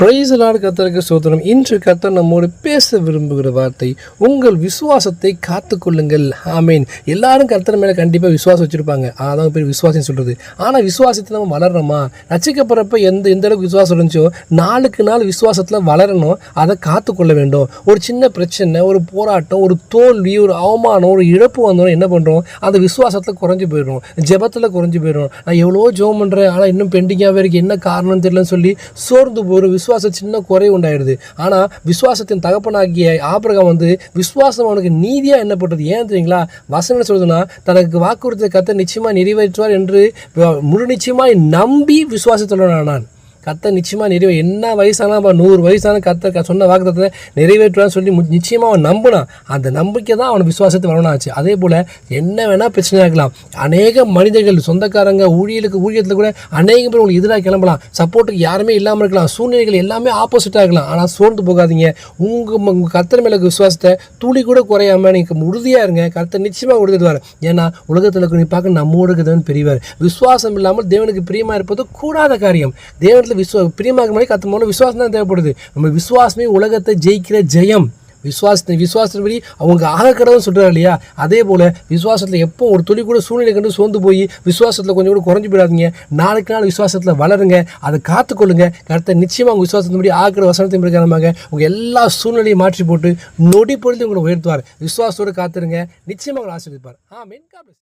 பிரைசலாடு கத்தருக்கு சோதனம் இன்று கத்தர் நம்மோடு பேச விரும்புகிற வார்த்தை உங்கள் விசுவாசத்தை காத்துக்கொள்ளுங்கள். ஆமீன் எல்லாரும் கர்த்தர் மேலே கண்டிப்பாக விசுவாசம் வச்சுருப்பாங்க. அதான் பேர் விசுவாசம் சொல்கிறது ஆனால் விசுவாசத்தை நம்ம வளரணுமா? ரசிக்கப்படுறப்ப எந்த எந்த அளவுக்கு விசுவாசம் இருந்துச்சோ நாளுக்கு நாள் விசுவாசத்தில் வளரணும். அதை காத்துக்கொள்ள வேண்டும். ஒரு சின்ன பிரச்சனை ஒரு போராட்டம் ஒரு தோல்வி ஒரு அவமானம் ஒரு இழப்பு வந்தோம் என்ன பண்ணுறோம் அந்த விசுவாசத்தில் குறைஞ்சி போயிடும் ஜெபத்தில் குறைஞ்சி போயிடும் நான் எவ்வளோ ஜோம் பண்ணுறேன் ஆனால் இன்னும் பெண்டிங்காகவே இருக்குது என்ன காரணம்னு தெரியலன்னு சொல்லி சோர்ந்து போகிற விசுவாசம் சின்ன குறை உண்டாயிடுது. ஆனால் விசுவாசத்தின் தகப்பனாகிய ஆபிரகம் வந்து விசுவாசம் அவனுக்கு நீதியாக என்னப்பட்டது ஏன் தெரியுங்களா? வசனம் என்ன தனக்கு வாக்குறுத்த கத்த நிச்சயமாக நிறைவேற்றுவார் என்று முழு நிச்சயமாய் நம்பி விசுவாசத்துடன் நான் கத்த நிச்சயமாக நிறைவே. என்ன வயசானா அப்ப நூறு வயசான கத்த சொன்ன வாக்குத்தத்தை நிறைவேற்றுவான்னு சொல்லி நிச்சயமாக அவன் நம்பினான். அந்த நம்பிக்கை தான் அவன் விசுவாசத்தை வரணும் ஆச்சு அதே போல் என்ன வேணால் பிரச்சனையாக இருக்கலாம். அநேக மனிதர்கள் சொந்தக்காரங்க ஊழியலுக்கு ஊழியத்தில் கூட அநேக பேர் உங்களுக்கு எதிராக கிளம்பலாம். சப்போர்ட்டுக்கு யாருமே இல்லாமல் இருக்கலாம். சூழ்நிலைகள் எல்லாமே ஆப்போசிட்டாக இருக்கலாம். ஆனால் சோர்ந்து போகாதீங்க. உங்கள் உங்கள் கத்தர் மேலே விசுவாசத்தை துளி கூட குறையாமல் நீங்கள் உறுதியாக இருங்க. கத்தை நிச்சயமாக உறுதிடுவார் ஏன்னா உலகத்தில் நீ பார்க்க நம்மோடு பெரியவர். விசுவாசம் இல்லாமல் தேவனுக்கு பிரியமாக இருப்பது கூடாத காரியம். தேவன் இடத்துல விஸ்வா பிரியமாக மாதிரி கற்று மூலம் விசுவாசம் தான் தேவைப்படுது. நம்ம விசுவாசமே உலகத்தை ஜெயிக்கிற ஜெயம். விசுவாசத்தை விசுவாசத்தின்படி அவங்க ஆக கடவுள்னு சொல்கிறார் இல்லையா? அதே போல் விசுவாசத்தில் எப்போ ஒரு துளி கூட சூழ்நிலை கண்டு சோர்ந்து போய் விசுவாசத்தில் கொஞ்சம் கூட குறைஞ்சி போயிடாதீங்க. நாளுக்கு நாள் விசுவாசத்தில் வளருங்க. அதை காத்துக்கொள்ளுங்க. கருத்தை நிச்சயமாக உங்கள் விசுவாசத்தின்படி ஆக்கிற வசனத்தின் பிரகாரமாக உங்கள் எல்லா சூழ்நிலையும் மாற்றி போட்டு நொடி பொழுது உங்களை உயர்த்துவார். விசுவாசத்தோடு காத்துருங்க. நிச்சயமாக உங்களை ஆசிரியப்பார் ஆ God.